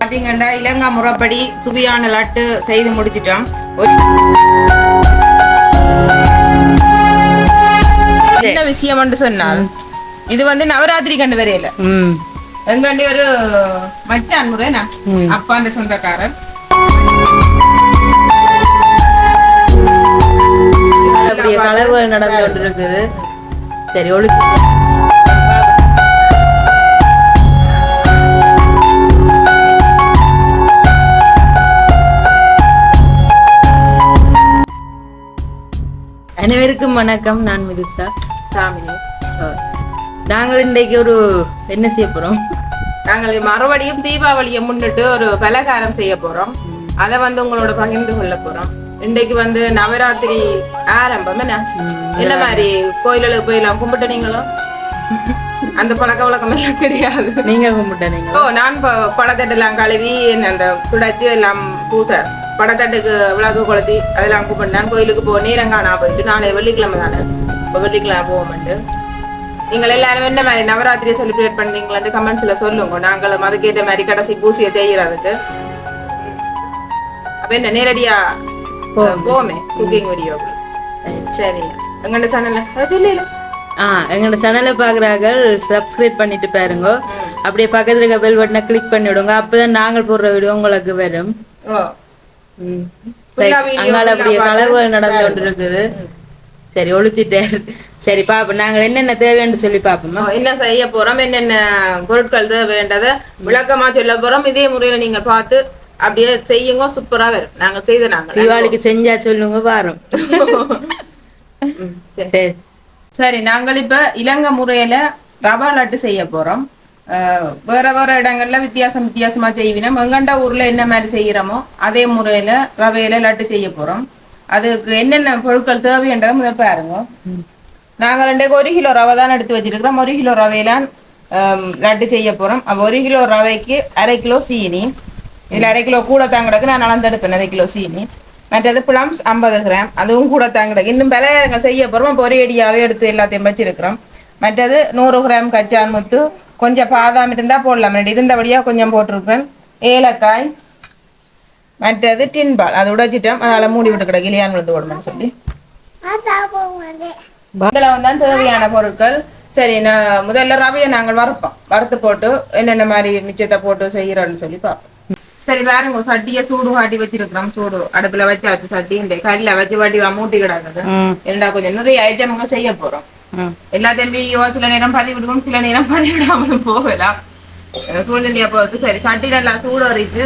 பாத்தீங்கன்னா இலங்கை முறைப்படி சுவையான லட்டு செய்து முடிச்சிட்டோம். என்ன விஷயம் சொன்னால் இது வந்து நவராத்திரி கண்டு வரையில. எங்கண்டி ஒரு மச்சான் முறைனா அப்பா அந்த சொந்தக்காரர். நடந்து கொண்டு இருக்குது சரி ஒழுக்கு அனைவருக்கும் வணக்கம். நான் மிதுசா. சாமி நாங்கள் இன்றைக்கு ஒரு என்ன செய்ய போறோம்? நாங்கள் மறுபடியும் தீபாவளியை முன்னிட்டு ஒரு பலகாரம் செய்ய போறோம். அதை வந்து உங்களோட பகிர்ந்து கொள்ள போறோம். இன்றைக்கு வந்து நவராத்திரி ஆரம்பம் என்ன? என்ன மாதிரி கோயிலுக்கு போயெல்லாம் கும்பிட்டு நீங்களும் அந்த பழக்க வழக்கம் எல்லாம் கிடையாது. நீங்க கும்பிட்ட ஓ நான் ப- படத்தட்டெல்லாம் கழுவி அந்த துடைச்சி எல்லாம் பூசை படத்தட்டுக்கு விளக்கு கொளுத்தி அதெல்லாம் கும்பிட்டு நான் கோயிலுக்கு போ நேரங்கானா போயிட்டு நாளை வெள்ளிக்கிழமை தானே? இப்போ வெள்ளிக்கிழமை போவோம்ட்டு. நீங்கள் எல்லாரும் என்ன மாதிரி நவராத்திரியை செலிப்ரேட் பண்ணீங்களான்னு கமெண்ட்ஸ்ல சொல்லுங்க. நாங்களும் அதுக்கேற்ற மாதிரி கடைசி பூசியை தேய்கிறதுக்கு அப்ப என்ன நேரடியா போமே குக்கிங் வீடியோக்கு சரி. எங்கண்ட சேனல்ல சொல்லல ஆ எங்களோட சேனலை பார்க்குறார்கள் சப்ஸ்கிரைப் பண்ணிட்டு பாருங்க. அப்படியே பக்கத்துல இருக்க பெல் பட்டனை கிளிக் பண்ணி விடுங்க அப்பதான் நாங்கள் போடுற வீடியோ உங்களுக்கு வரும். அங்கால அப்படியே கலவு நடந்து கொண்டு இருக்குது சரி ஒழிச்சிட்டேன். சரி பாப்போம். நாங்கள் என்னென்ன தேவைன்னு சொல்லி பார்ப்போமா என்ன செய்ய போறோம்? என்னென்ன பொருட்கள் தேவைன்றத விளக்கமா சொல்ல போறோம். இதே முறையில நீங்க பார்த்து அப்படியே செய்யுங்க. சூப்பரா வரும். நாங்க செய்த நாங்க தீபாவளிக்கு செஞ்சா சொல்லுங்க பாரும் சரி. சரி நாங்கள் இப்ப இலங்கை முறையில ரவா லட்டு செய்ய போறோம். வேற வேற இடங்கள்ல வித்தியாசம் வித்தியாசமா செய்வினோம் எங்கண்ட ஊர்ல என்ன மாதிரி செய்யறோமோ அதே முறையில ரவையில லட்டு செய்ய போறோம் அதுக்கு என்னென்ன பொருட்கள் தேவைன்றதை முதல் பாருங்க நாங்கள் ரெண்டுக்கு ஒரு கிலோ ரவை தான் எடுத்து வச்சிருக்கிறோம் ஒரு கிலோ ரவையிலாம் லட்டு செய்ய போறோம் அப்ப ஒரு கிலோ ரவைக்கு அரை கிலோ சீனி இதுல அரை கிலோ கூட தாங்கடக்கு நான் அளந்தெடுப்பேன் அரை கிலோ சீனி மற்றது பிளம்ஸ் ஐம்பது கிராம் அதுவும் கூட தாங்கடக்கு இன்னும் பலகாரங்கள் செய்ய போறோம் அப்ப ஒரே எடுத்து எல்லாத்தையும் வச்சிருக்கிறோம் மற்றது நூறு கிராம் கச்சான் முத்து கொஞ்சம் பாதாம் இருந்தா போடலாம். இருந்தபடியாக இருந்தபடியா கொஞ்சம் போட்டிருக்கேன் ஏலக்காய் மற்றது டின் பால் அதை உடைச்சிட்டோம். அதால மூடி விட்டு கிடக்கு. இலியான் விட்டு போடணும்னு சொல்லி. இதெல்லாம் தான் தேவையான பொருட்கள். சரி நான் முதல்ல ரவையை நாங்கள் வறுப்போம். வறுத்து போட்டு என்னென்ன மாதிரி மிச்சத்தை போட்டு செய்யறோம்னு சொல்லி பார்ப்போம். சரி பாருங்க சட்டியை சூடு காட்டி வச்சிருக்கிறோம் சூடு அடுப்புல வச்சாச்சு சட்டி இந்த கல்ல வச்சு வடிவா மூட்டி கிடக்குது இரண்டா கொஞ்சம் நிறைய ஐட்டமுங்க செய்ய போறோம் ம் எல்லாத்தையும் வீடியோ சில நேரம் பதிவிடுவோம் சில நேரம் பதிவிடாமலும் போகலாம் சூழ்நிலையை பொறுத்து சரி சட்டி நல்லா சூடு வரைத்து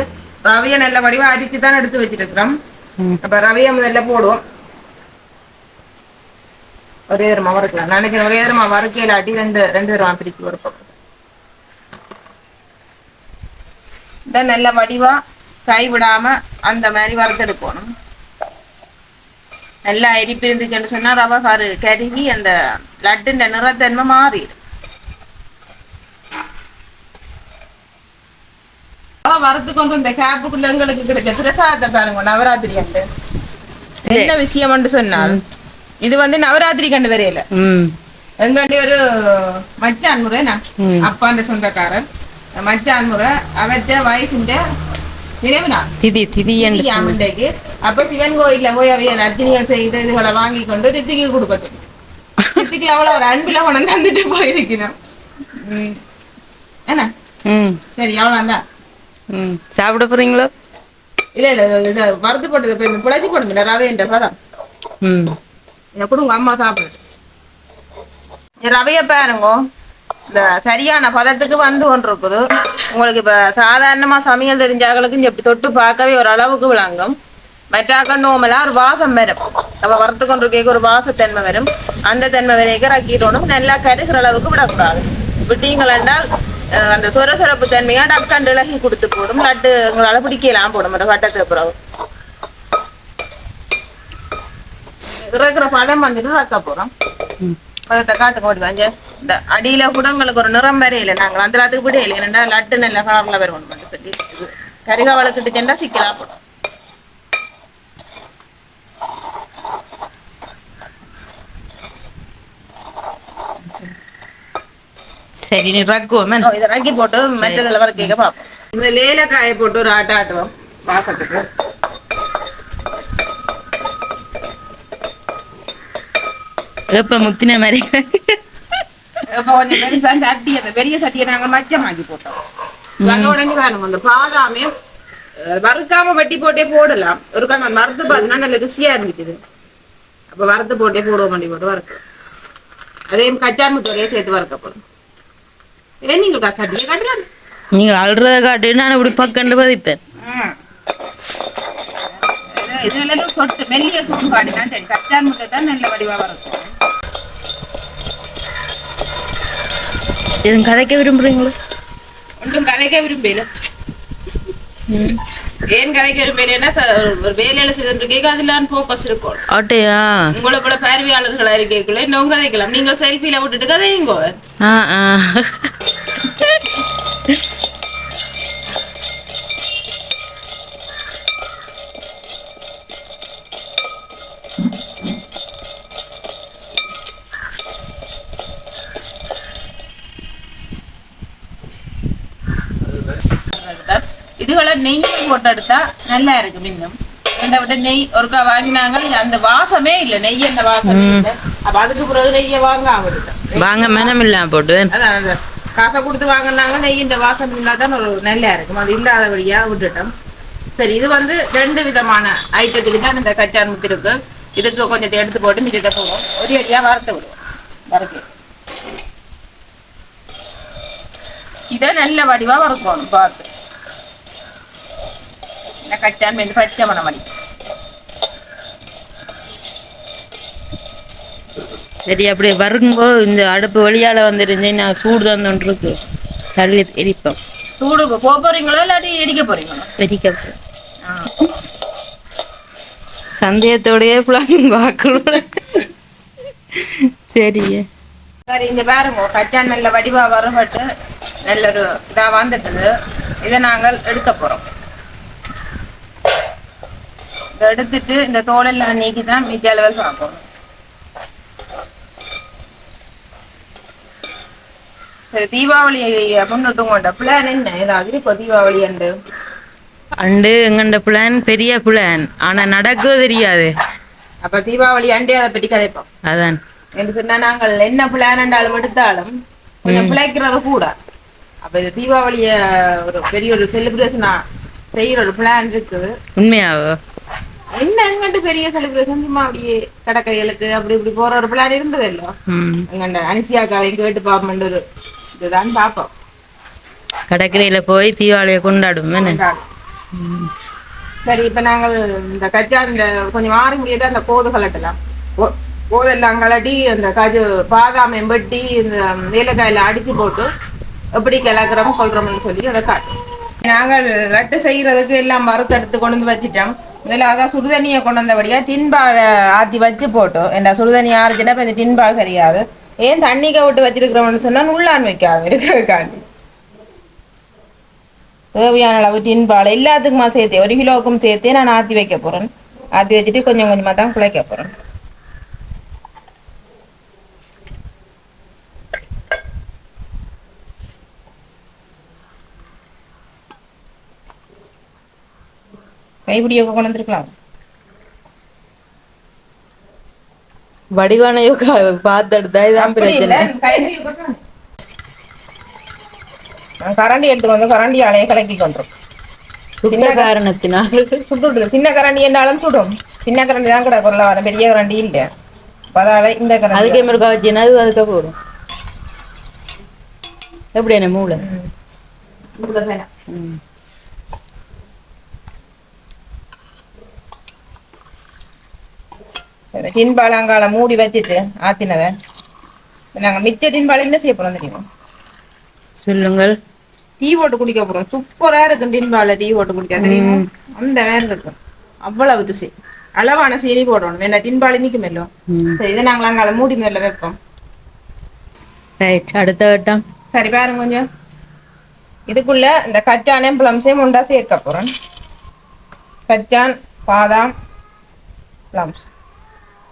ரவையை நல்ல வடிவா அரிச்சு தான் எடுத்து வச்சிருக்கிறோம். அப்ப ரவையை முதல்ல போடுவோம் ஒரே தரமா வறுக்கலாம் நான் நினைக்கிறேன் ஒரே தரமா வறுக்கையில அடி ரெண்டு ரெண்டு தரமா பிரிச்சு வறுப்போம் இந்த நல்ல வடிவா கை விடாம அந்த மாதிரி வறுத்தெடுக்கணும் நல்லா இருந்துச்சுன்னு சொன்னா ரவை கரு கருகி அந்த லட்டுன்ற நிறத்தன்மை மாறிடும். ரவை வறுத்து கொண்டு இந்த கேப்புக்குள்ள எங்களுக்கு கிடைச்ச பிரசாதத்தை பாருங்க நவராத்திரி அன்று. என்ன விஷயம் சொன்னால் இது வந்து நவராத்திரி கண்டு வரையில. எங்கண்டி ஒரு மச்சான் முறைனா அப்பா அந்த சொந்தக்காரர். மச்சான் முறை அவற்ற நினைவு நாள். திதி திதி என்று அம்மண்டைக்கு அப்ப சிவன் கோயில்ல போய் அவைய நத்தினிகள் செய்த இதுகளை வாங்கி கொண்டு ரித்திக்கு கொடுக்க சொல்லி. ரித்திக்கு அவ்வளவு ஒரு அன்புல கொண்டு தந்துட்டு போயிருக்கணும். என்ன? சரி அவ்வளவு தான் ம். சாப்பிட போறீங்களோ? இல்ல இல்ல இது வறுத்து போட்டது போய் புழைச்சி போடுங்க ரவை என்ற பதம். ம். இதை கொடுங்க அம்மா சாப்பிடு ரவைய பாருங்க. இந்த சரியான பதத்துக்கு வந்து ஒன்று இருக்குது உங்களுக்கு இப்ப சாதாரணமா சமையல் தெரிஞ்சாக்களுக்கு இப்படி தொட்டு பார்க்கவே ஒரு அளவுக்கு விளங்கும். மற்றாக்க நோமலா ஒரு வாசம் வரும். நம்ம வறுத்து கொண்டு இருக்க ஒரு வாசத்தன்மை வரும். அந்த தன்மை வரைக்கும் ரக்கிட்டோனும் நல்லா கருகிற அளவுக்கு விடக்கூடாது. விட்டீங்கள் என்றால் அந்த சொர சொரப்பு தன்மையா டக்கண்டு இலகி கொடுத்து போடும். லட்டு உங்களால பிடிக்கலாம் போடும். அந்த வட்டத்துக்கு பிறகு. இருக்கிற பதம் வந்துட்டு ரக்க போறோம். பதத்தை காட்டுங்க ஓடி வாங்க. இந்த அடியில கூட உங்களுக்கு ஒரு நிறம் வரையில நாங்கள் அந்த லட்டுக்கு விடையில ஏன்னா லட்டு நல்ல கலர்ல வருவோம் மட்டும் சொல்லி கரிகா வளர்த்துட்டு சென்றா சிக்கலாம் போடும். சரி நீ ரக்குவோமே. இதை ரக்கி போட்டு மெட்டதில் வர கேட்க பார்ப்போம். இந்த லேலக்காயை போட்டு ஒரு ஆட்ட ஆட்டுவோம். வாசத்துக்கு. எப்ப முத்தின மாதிரி? பெரிய சட்டியை நாங்க மச்சமாக்கி போட்டோம். வேணும் அந்த பாதாமே வறுக்காம வெட்டி போட்டே போடலாம். ஒரு கணம் வறுத்து பார்த்தீங்கன்னா நல்ல ருசியா இருந்துச்சு அப்ப வறுத்து போட்டே போடுவோம் பண்ணி போட்டு வறுக்க அதையும் கச்சான் முத்தோரையே சேர்த்து வறுக்க போறோம். ஏன் நீங்கள் கச்சாட்டியே கட்டலாம் நீங்கள் அழுறத காட்டு நான் இப்படி பக்கண்டு பதிப்பேன். இதுல சொட்டு மெல்லிய சுட்டு பாடினா சரி. கச்சான் முட்டை தான் நல்ல வடிவா வறுக்கும் எதுவும் கதைக்க விரும்புறீங்களா ஒன்றும் கதைக்க விரும்பல ஏன் கதைக்க விரும்பலைன்னா ஒரு வேலையில செய்து கேட்க அதுல போக்கஸ் இருக்கும் ஆட்டையா உங்களை போல பார்வையாளர்களா இருக்கக்குள்ள இன்னும் கதைக்கலாம் நீங்கள் செல்ஃபில விட்டுட்டு கதையுங்கோ இதுகளை நெய் போட்டு எடுத்தா நல்லா இருக்கு இன்னும் இந்த விட நெய் ஒருக்கா வாங்கினாங்க. அந்த வாசமே இல்ல. நெய் அந்த வாசமே இல்ல. அப்ப அதுக்கு பிறகு நெய்யை வாங்க ஆகிட்டேன் வாங்க மனம் இல்லாம போட்டு. காசை கொடுத்து வாங்கினாங்க. நெய் இந்த வாசம் இல்லாதான் ஒரு நல்லா இருக்கும். அது இல்லாதபடியா விட்டுட்டோம். சரி இது வந்து ரெண்டு விதமான ஐட்டத்துக்கு தான் இந்த கச்சான் முத்து இருக்கு. இதுக்கு கொஞ்சத்தை எடுத்து போட்டு மிச்சத்தை போடுவோம் ஒரு அடியா வறுத்து விடுவோம். வறுக்க இதை நல்ல வடிவா வறுக்கணும் பார்த்து. இந்த கச்சான் வந்து பச்சை மணம் அடி சரி அப்படி வரும்போது இந்த அடுப்பு வழியால வந்துருந்து நான் சூடு தான் ஒன்று இருக்கு தள்ளி எரிப்போம். சூடு போக போறீங்களோ இல்லாட்டி எரிக்க போறீங்களோ? எரிக்க சந்தேகத்தோடயே புலாங்க வாக்களோட சரி சரி இங்க பாருங்க கச்சான் நல்ல வடிவா வரும்பட்டு நல்ல ஒரு இதா வந்துட்டது இதை நாங்கள் எடுக்க போறோம். எடுத்துட்டு இந்த தோலெல்லாம் நீக்கி தான் மிச்ச அளவில் சாப்பிடணும். சரி தீபாவளி முன்னிட்டு கொண்ட பிளான் என்ன? ஏதாவது இப்போ தீபாவளி அண்டு. அண்டு எங்கண்ட பிளான் பெரிய பிளான் ஆனா நடக்க தெரியாது. அப்ப தீபாவளி அண்டே அதை பற்றி கதைப்போம். அதான். என்று சொன்னா நாங்கள் என்ன பிளான் என்றாலும் எடுத்தாலும் கொஞ்சம் பிழைக்கிறது கூட. அப்ப இது தீபாவளிய ஒரு பெரிய ஒரு செலிப்ரேஷனா செய்யற ஒரு பிளான் இருக்குது. உண்மையாவோ? என்ன எங்கண்டு பெரிய செலிப்ரேஷன் சும்மா அப்படியே கடற்கரைகளுக்கு அப்படி இப்படி போற ஒரு பிளான் இருந்தது இல்லோ. எங்கண்ட அனிசியாக்காவையும் கேட்டு பார்ப்போம் ஒரு இதுதான் பார்ப்போம். கடற்கரையில போய் தீபாவளியை கொண்டாடுவோம் சரி இப்ப நாங்கள் இந்த இந்த கொஞ்சம் மாறி முடியாத அந்த கோது கலட்டலாம். கோதெல்லாம் கலட்டி அந்த கஜு பாதாம் எம்பட்டி இந்த நீலக்காயில அடிச்சு போட்டு எப்படி கிளக்குறோம் கொள்றோம்னு சொல்லி அதை காட்டும் நாங்கள் லட்டு செய்யறதுக்கு எல்லாம் மரத்தை எடுத்து கொண்டு வந்து வச்சுட்டோம். இதில் அதான் சுடுதண்ணியை கொண்டு வந்தபடியா டின்பால் ஆற்றி வச்சு போட்டோம். இந்த சுடுதண்ணி ஆறுச்சுன்னா இப்போ இந்த டின்பால் சரியாது. ஏன் தண்ணிக்க விட்டு வச்சிருக்கிறோம்னு சொன்னா உள்ளான் வைக்காது இருக்கிறதுக்காண்டி. தேவையான அளவு டின்பால் எல்லாத்துக்குமா சேர்த்தேன். ஒரு கிலோவுக்கும் சேர்த்தே நான் ஆற்றி வைக்க போறேன். ஆற்றி வச்சுட்டு கொஞ்சம் கொஞ்சமாக தான் குழைக்க போறேன் கைப்பிடியோக்க கொண்டு வந்துருக்கலாம் வடிவான யோகா பார்த்தெடுத்தா இதான் பிரச்சனை. கைப்பிடியோக்க தான். நான் கரண்டி எடுத்து வந்து கரண்டி அலைய கலக்கி கொண்டுரும் சுட்ட காரணத்தினால். சுட்டுடுது. சின்ன கரண்டி என்றாலும் சுடும். சின்ன கரண்டி தான் கிடக்கு உள்ள வர பெரிய கரண்டி இல்ல. அதால இந்த கரண்டி அதுக்கே முருகா வச்சுன்னா அது அதுக்கு போடும். எப்படி என்ன மூளை? இவ்வளவு வேணாம். ம். சரி டின்பால் அங்கால மூடி வச்சுட்டு ஆத்தினதை. நாங்க மிச்ச டின்பால் என்ன செய்ய போறோம் தெரியுமா? சொல்லுங்கள். டீ போட்டு குடிக்க போறோம். சூப்பரா இருக்கு டின்பால டீ போட்டு குடிக்க தெரியுமா? அந்த மாதிரி இருக்கும் அவ்வளவு ருசி. அளவான சீனி போடணும். என்ன டின்பால் நிக்கும் இல்லோ. சரி இதை நாங்கள் அங்கால மூடி மேல வைப்போம். ரைட் அடுத்த கட்டம் சரி பாருங்க கொஞ்சம். இதுக்குள்ள இந்த கச்சானே பிளம்ஸையும் உண்டா சேர்க்க போறேன் கச்சான் பாதாம் பிளம்ஸ்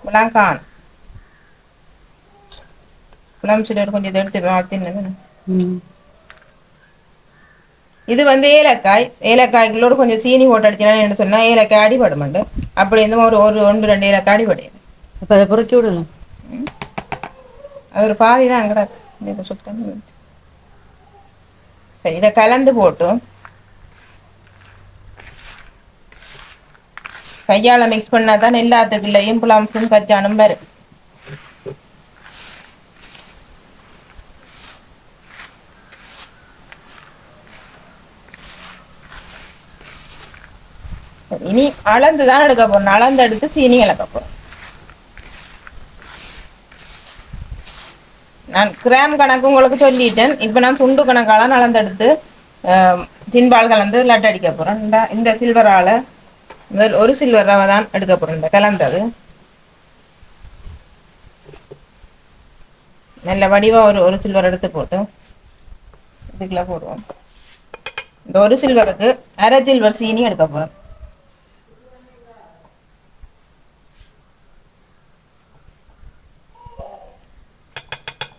முலாங்கான் பிளம்ஸ் கொஞ்சம் எடுத்து மாற்றினேன். இது வந்து ஏலக்காய் ஏலக்காய்களோடு கொஞ்சம் சீனி போட்டு அடிச்சினா என்ன சொன்னால் ஏலக்காய் அடிபடுமாண்டு அப்படி இந்த ஒரு ஒரு ஒன்று ரெண்டு ஏலக்காய் அடிபடையும் அப்போ அதை பொறுக்கி விடலாம் அது ஒரு பாதி தான் கிடக்கு சுத்தம் சரி இதை கலந்து போட்டு கையால் மிக்ஸ் பண்ணால் தான் எல்லாத்துக்குள்ளேயும் புலாம்ஸும் கச்சானும் வரும். இனி அளந்து தான் எடுக்க போறோம். அளந்து எடுத்து சீனி கலக்க போறோம். நான் கிராம் கணக்கு உங்களுக்கு சொல்லிட்டேன். இப்போ நான் துண்டு கணக்கால அளந்தெடுத்து தின்பால் கலந்து லட்டு அடிக்க போறேன் இந்த சில்வரால முதல் ஒரு சில்வர் ரவை தான் எடுக்க போகிறேன் கலந்தது. நல்ல வடிவாக ஒரு ஒரு சில்வர் எடுத்து போட்டு இதுக்குள்ள போடுவோம். இந்த ஒரு சில்வருக்கு அரை சில்வர் சீனி எடுக்க போகிறோம்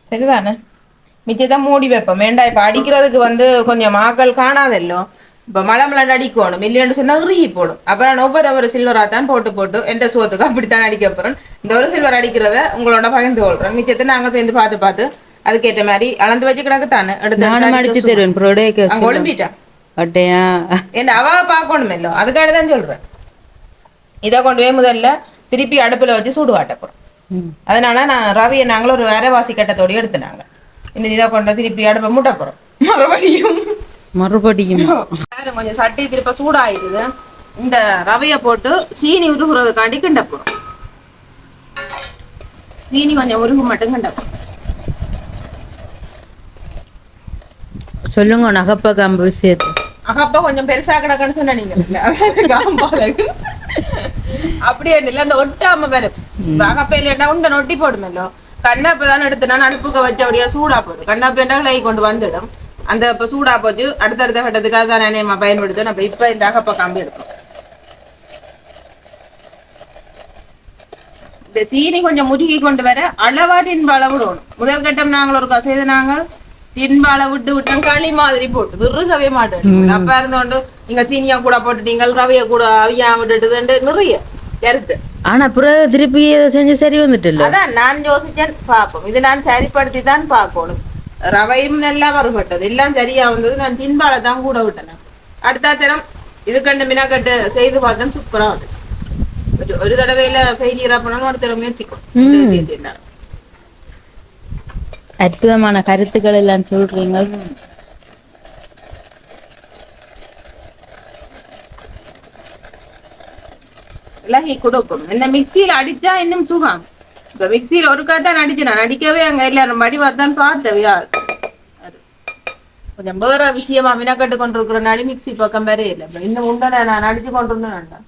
சரிதானே? மிச்சத்தை மூடி வைப்போம். வேண்டாம் இப்போ அடிக்கிறதுக்கு வந்து கொஞ்சம் மாக்கள் காணாதல்லோ இப்போ மழை மழை அடிக்கணும் இல்லைன்னு சொன்னா உருகி போடும். அப்புறம் ஒவ்வொரு ஒவ்வொரு சில்வராக தான் போட்டு போட்டு எந்த சோத்துக்கு அப்படித்தான் அடிக்க போகிறேன் இந்த ஒரு சில்வர் அடிக்கிறத உங்களோட பகிர்ந்து கொள்கிறோம் மிச்சத்தை நாங்கள் சேர்ந்து பார்த்து பார்த்து அதுக்கேற்ற மாதிரி அளந்து வச்சு கிடக்கு தானே எடுத்து அடிச்சு தருவேன். அங்கே ஒளிம்பிட்டா? அட்டையா என்ன அவ பார்க்கணும் இல்லோ அதுக்காக தான் சொல்கிறேன் இதை கொண்டு போய் முதல்ல திருப்பி அடுப்பில் வச்சு சூடு காட்ட போகிறோம். அதனால நான் ரவியை நாங்களும் ஒரு அரைவாசி கட்டத்தோடு எடுத்துனாங்க. இன்னும் இதை கொண்டு திருப்பி அடுப்பை மூட்ட போகிறோம் மறுபடியும் மறுபடியும். கொஞ்சம் சட்டி திருப்ப சூடாயிடுது. இந்த ரவையை போட்டு சீனி உருகுறதுக்காண்டி கிண்ட போகிறோம் சீனி கொஞ்சம் உருகு மட்டும் கிண்ட. சொல்லுங்க நகப்ப கம்பு விஷயத்தை. அகப்பா கொஞ்சம் பெருசா கிடக்குன்னு சொன்ன நீங்க. அப்படியே இல்ல அந்த ஒட்டாம வரும் அகப்ப இல்லைன்னா உண்டை நொட்டி போடுமല്ലോ கண்ணப்ப தான் எடுத்து நான் அடுப்புக்கு வச்சபடியா சூடா போடும். கண்ணப்ப கை கொண்டு வந்துடும். அந்த இப்ப சூடா போச்சு அடுத்தடுத்த கட்டத்துக்காக தான் நானே பயன்படுத்தும் நம்ம இப்ப இந்த அகப்ப கம்பி எடுக்கும் இந்த சீனி கொஞ்சம் முருகி கொண்டு வர அளவா தின்ப அளவு விடணும். முதல் கட்டம் நாங்கள் ஒரு செய்த நாங்கள் தின்ப அளவு விட்டு விட்டோம். களி மாதிரி போட்டு விருகவே மாட்டோம். அப்ப இருந்தோண்டு நீங்க சீனியா கூட போட்டுட்டீங்க ரவைய கூட அவியா விட்டுட்டு நிறைய கருத்து. ஆனா பிறகு திருப்பி செஞ்சு சரி வந்துட்டுல்ல? அதான் நான் யோசிச்சேன் பார்ப்போம். இது நான் சரிப்படுத்தி தான் பார்க்கணும். ரவையும் நல்லா வருபட்டது எல்லாம் சரியா வந்தது நான் தின்பால தான் கூட விட்டேன். அடுத்த தரம் இது கண்டு மினாக்கட்டு செய்து பார்த்தேன். சூப்பரா வந்து ஒரு- ஒரு தடவையில ஃபெயிலியரா போனாலும் அடுத்த தடவை முயற்சிக்கும். அற்புதமான கருத்துக்கள் எல்லாம் சொல்றீங்க. இலகி கொடுக்கும். இந்த மிக்சியில அடிச்சா இன்னும் சுகம். இப்போ மிக்சியில் ஒருக்கா தான் அடிச்சு நான் அங்கே இல்லை நம்ம மடிவா தான் பார்த்தவே ஆள் அது. கொஞ்சம் வேற விஷயமா மினக்கட்டு கொண்டிருக்கிற நடி மிக்சி பக்கம் வேற இல்லை. இப்போ இன்னும் உண்டனை நான் நடிச்சு கொண்டிருந்தேன் வேண்டாம்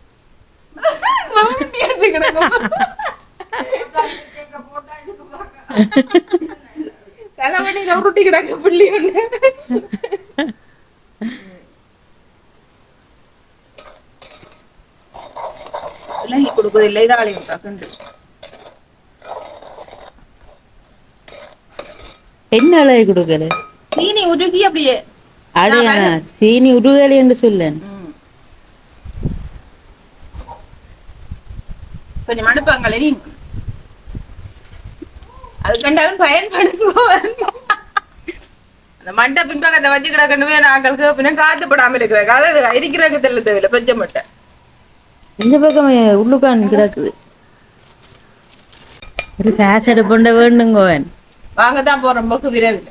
தலைவலியில உருட்டி கிடக்க புள்ளி ஒண்ணு. கொடுக்குது இல்லை இதாளி கண்டு என்ன அழகு கொடுக்கல சீனி உருகி அப்படியே. அடையா சீனி உருகலை என்று சொல்லேன். கொஞ்சம் மடுப்பாங்களே நீ அது கண்டாலும் பயன்படுத்துவோம். அந்த மண்டை பின்பக்கத்தை வச்சு கிடக்கணுமே நாங்களுக்கு பின்ன காத்துப்படாம இருக்கிறாங்க. அதாவது இருக்கிறதுக்கு தெரியல தேவையில்ல பெஞ்ச மட்டை. இந்த பக்கம் உள்ளுக்கான் கிடக்குது. ஒரு கேஸ் எடுப்பண்ட வேண்டுங்கோவன். வாங்க தான் போறோம் போக்கு விரைவில்.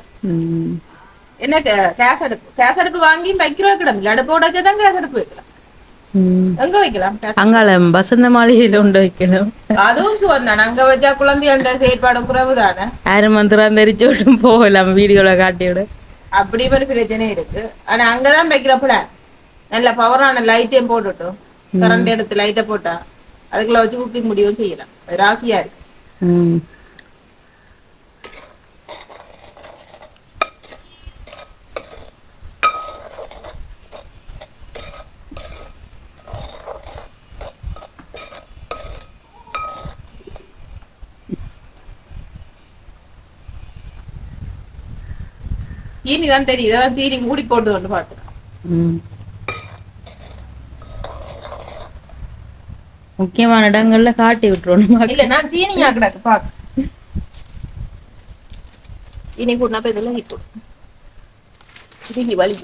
என்ன கேஸ் அடுப்பு கேஸ் அடுப்பு வாங்கி வைக்கிறோம் கிடமில்ல அடுப்பு உடைச்சா தான் கேஸ் அடுப்பு வைக்கலாம். எங்க வைக்கலாம்? அங்கால வசந்த மாளிகையில உண்டு வைக்கணும் அதுவும் சுவர் தான். அங்க வச்சா குழந்தைகள செயற்பாடும் குறைவு தானே? ஆறு மந்திரம் தெரிச்சு விட்டும் போகலாம் வீடியோல காட்டி விட. அப்படி ஒரு பிரச்சனை இருக்கு. ஆனா அங்கதான் வைக்கிற பிளான் நல்ல பவரான லைட்டையும் போட்டுட்டோம். கரண்ட் எடுத்து லைட்டை போட்டா அதுக்குள்ள வச்சு குக்கிங் முடியும் செய்யலாம். ராசியா இருக்கு. சீனி தான் தெரியுது அதான் சீனி மூடி போட்டு கொண்டு பார்த்துக்கலாம். முக்கியமான இடங்கள்ல காட்டி விட்டுறணும் இல்ல நான் சீனியா கிடக்கு பாக்கு இனி போடுனா போய் இதெல்லாம் இப்போ வலி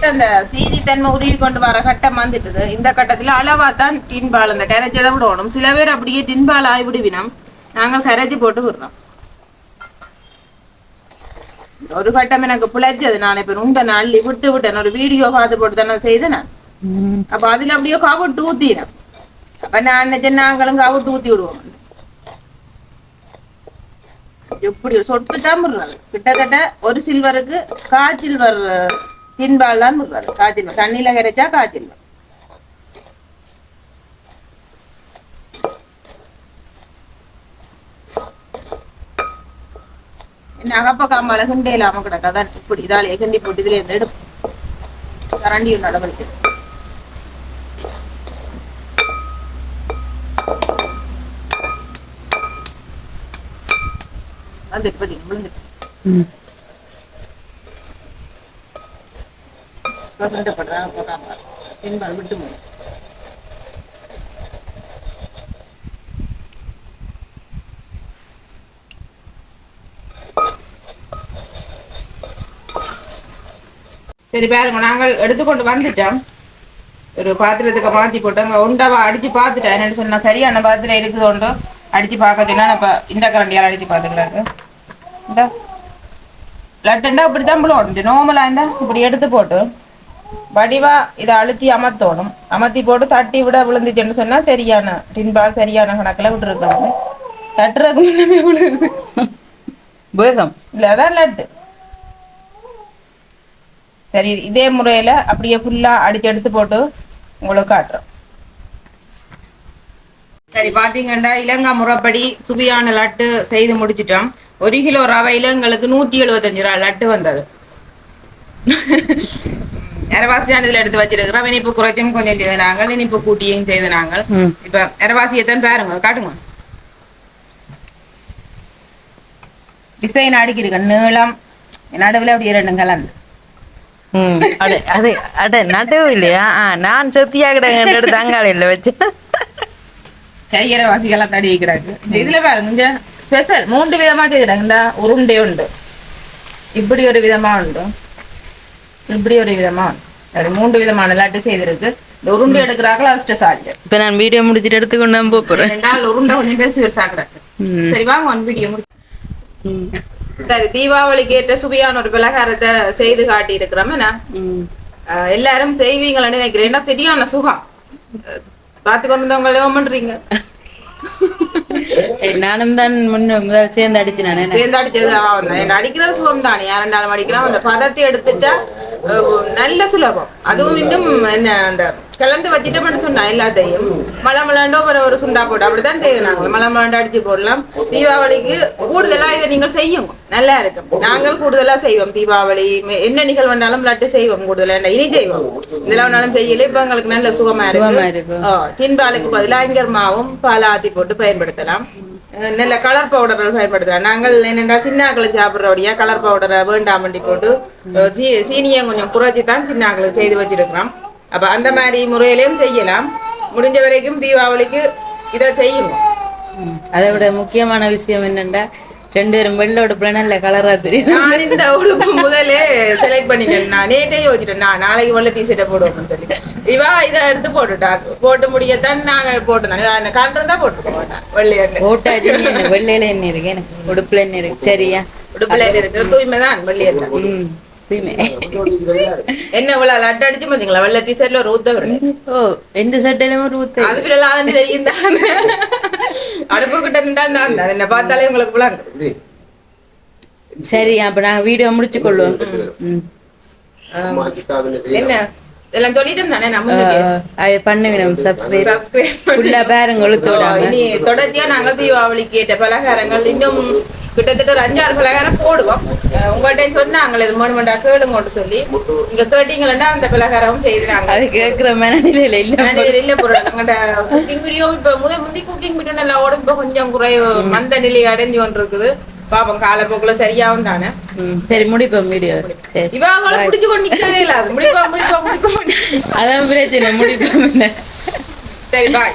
ஒரு அந்த சீனி தன்மை உருவி கொண்டு வர கட்டம் வந்துட்டது. இந்த கட்டத்தில் அளவா தான் டின்பால் அந்த கரைச்சதை விடணும். சில பேர் அப்படியே டின்பால் ஆகி விடுவினோம். நாங்கள் கரைச்சி போட்டு விடுறோம். ஒரு கட்டம் எனக்கு பிழைச்சது. நான் இப்ப ரொம்ப நாள் விட்டு விட்டேன். ஒரு வீடியோ பார்த்து போட்டு தானே செய்தேன் அப்ப அதுல அப்படியே காவிட்டு ஊத்தினேன் அப்ப நான் நினைச்சேன் நாங்களும் காவிட்டு ஊத்தி விடுவோம். எப்படி சொட்டு தான் கிட்டத்தட்ட ஒரு சில்வருக்கு கால் சில்வர் தின்பால் தான் விடுறாரு காய்ச்சில் தண்ணியில கரைச்சா காய்ச்சில் என்ன அகப்ப காம்பால கிண்டே இல்லாம கிடக்காதான் இப்படி இதாலே கிண்டி போட்டு இதுல இருந்து எடுப்பு கரண்டி நடவடிக்கை வந்து இப்படி விழுந்துட்டு ம். போறாங்க பின்பால் விட்டு முடியும் சரி பாருங்க நாங்கள் எடுத்துக்கொண்டு வந்துட்டோம். ஒரு பாத்திரத்துக்கு மாத்தி போட்டோம். உண்டாவா அடிச்சு பார்த்துட்டேன் என்னன்னு சொன்னா சரியான பாத்திரம் இருக்குதோண்டோ அடிச்சு பார்க்க சொன்னா நான் இந்த கரண்டியால் அடிச்சு பார்த்துக்கலாங்க இந்த. லட்டுண்டா இப்படித்தான் போடணும் நோமலா இருந்தா இப்படி எடுத்து போட்டு. வடிவா இதை அழுத்தி அமர்த்தணும். அமர்த்தி போட்டு தட்டி விட விழுந்துச்சுன்னு சொன்னா சரியான டின்பால் சரியான கணக்குல விட்டுருக்காங்க தட்டுறதுக்கு முன்னமே விழுகுது வேகம். இல்ல அதான் லட்டு. சரி இதே முறையில அப்படியே ஃபுல்லா அடிச்சு எடுத்து போட்டு உங்களுக்கு காட்டுறோம். சரி பாத்தீங்கன்னா இலங்கை முறைப்படி சுவையான லட்டு செய்து முடிச்சிட்டோம். ஒரு கிலோ ரவையில எங்களுக்கு நூத்தி எழுபத்தஞ்சு ரூபா லட்டு வந்தது. அரவாசியான இதுல எடுத்து வச்சிருக்கிறோம். இனிப்பு குறைச்சும் கொஞ்சம் செய்த நாங்கள் இனிப்பு கூட்டியும் செய்த நாங்கள். இப்ப அரவாசியத்தான் பாருங்க காட்டுங்க. டிசைன் அடிக்கிருக்க நீளம். நடுவில் அப்படி ரெண்டு கலந்து. அட அது அட நடுவு இல்லையா? நான் சொத்தியா கிடங்க எடுத்து அங்காளையில் வச்சு. கையற வாசிகளாம் தடி இதுல பாருங்க ஸ்பெஷல் மூன்று விதமா செய்யறாங்க இந்த உருண்டை உண்டு. இப்படி ஒரு விதமா உண்டு. இப்படி ஒரு விதமா. அப்படி மூன்று விதமான லட்டு செய்திருக்கு. இந்த உருண்டை எடுக்கிறாங்களா அது ஸ்பெஷாலிட்டி இப்போ நான் வீடியோ முடிச்சிட்டு எடுத்துக்கொண்டு தான் போகிறேன் ரெண்டாள் உருண்டை கொஞ்சம் கிடக்கு ம். சரி வாங்க ஒன் வீடியோ முடி ம். சரி தீபாவளிக்கு ஏற்ற சுவையான ஒரு பலகாரத்தை செய்து காட்டி இருக்கிறோம் எல்லாரும் செய்வீங்களான்னு நினைக்கிறேன். ஏன்னா சரியான சுகம்? பார்த்து கொண்டு வந்தவங்களே பண்றீங்க நானும் தான் முன்ன முதல் சேர்ந்து அடிச்சு நானே சேர்ந்து அடிச்சது. என்ன அடிக்கிறது சுகம் தானே யாரெண்டாலும் அடிக்கலாம். அந்த பதத்தை எடுத்துட்டா நல்ல சுலபம். அதுவும் இன்னும் என்ன அந்த கலந்து வச்சிட்டோம்னு சொன்னா எல்லாத்தையும். மழை மலாண்டோ ஒரு ஒரு சுண்டா போட்டு அப்படித்தான் செய்யுது நாங்கள். மழை மலாண்டு அடிச்சு போடலாம். தீபாவளிக்கு கூடுதலா இதை நீங்கள் செய்யுங்க. நல்லா இருக்கும். நாங்கள் கூடுதலா செய்வோம். தீபாவளி என்ன நிகழ்வு வந்தாலும் லட்டு செய்வோம் கூடுதலா. இனி செய்வோம். இதெல்லாம் வேணாலும் செய்யல. இப்ப எங்களுக்கு நல்ல சுகமா இருக்கு. டின்பாலுக்கு பதிலாக அங்கர் மாவும் பால் ஆத்தி போட்டு பயன்படுத்தலாம். நல்ல கலர் பவுடர்கள் பயன்படுத்தலாம் நாங்கள் என்னென்னா சின்னாக்களும் சாப்பிட்றபடியா கலர் பவுடரை வேண்டாமண்டி போட்டு அஹ் சீ- சீனியை கொஞ்சம் குறைச்சி தான் சின்னாக்களுக்கு செய்து வச்சிருக்கிறோம். அப்ப அந்த மாதிரி முறையிலையும் செய்யலாம். முடிஞ்ச வரைக்கும் தீபாவளிக்கு இதை செய்யுங்க ம். அதை விட முக்கியமான விஷயம் என்னன்னா ரெண்டு பேரும் வெள்ள உடுப்புல நல்ல கலரா தெரியும். நான் இந்த உடுப்பு முதல்ல செலக்ட் பண்ணிட்டேன் நான் நேற்றே யோசிச்சிட்டேன். நான் நாளைக்கு வெள்ள டிஷர்ட்டை போடுவேன் சொல்லி. இவா இதை எடுத்து போட்டுட்டா. போட்டு முடியத்தான் நான் போட்டுனேன் கண்டம் தான் போட்டுக்க மாட்டேன் வெள்ளையன்னு ஓட்டாச்சு என்ன? வெள்ளையில என்ன இருக்கு. எனக்கு உடுப்புல என்ன இருக்கு. சரியா? உடுப்புல இருக்கிற தூய்மை தான் வெள்ளையன் ம் தூய்மை. என்ன இவ்வளவு லட்டு அடிச்சு பாத்தீங்களா? வெள்ளை டிஷர்ட்ல ஒரு ஊத்த ஓ ரெண்டு சட்டையிலும் ஒரு ஊத்து. அது பிறகு தெரியும் தானே? அடுப்பு கிட்ட நின்றால் நான் தான். என்ன பார்த்தாலே உங்களுக்கு விளாங்க சரி அப்ப நாங்க வீடியோ முடிச்சு கொள்வோம் ம். என்ன? எல்லாம் சொல்லிட்டோம் தானே நம்ம பண்ணுவினோம் சப்ஸ்கிரைப் சப்ஸ்கிரைப் இனி தொடர்ச்சியா நாங்கள் தீபாவளிக்கு ஏற்ற பலகாரங்கள் இன்னும் கிட்டத்தட்ட ஒரு அஞ்சாறு பலகாரம் போடுவோம். அஹ் உங்கள்ட்ட சொன்னாங்களே இது மூணு மண்டா கேளுங்கன்னு சொல்லி. நீங்க கேட்டீங்கன்னா அந்த பலகாரமும் செய்தாங்க அது கேட்கிற மனநிலையில இல்ல இல்ல பொருள் எங்கள்ட்ட குக்கிங் வீடியோ இப்ப முதல் முந்தி குக்கிங் வீடியோ நல்லா ஓடும் இப்ப கொஞ்சம் குறைவு மந்த நிலை அடைஞ்சு கொண்டு இருக்குது பாப்போம் காலப்போக்குல சரியாவும் தானே? சரி முடிப்போம் வீடியோ. சரி. இவங்களை பிடிச்சு கொண்டு நிக்கவே இல்லாது முடிப்பா முடிப்பா முடிப்பா அதான் பிரச்சனை முடிப்போம். சரி பாய்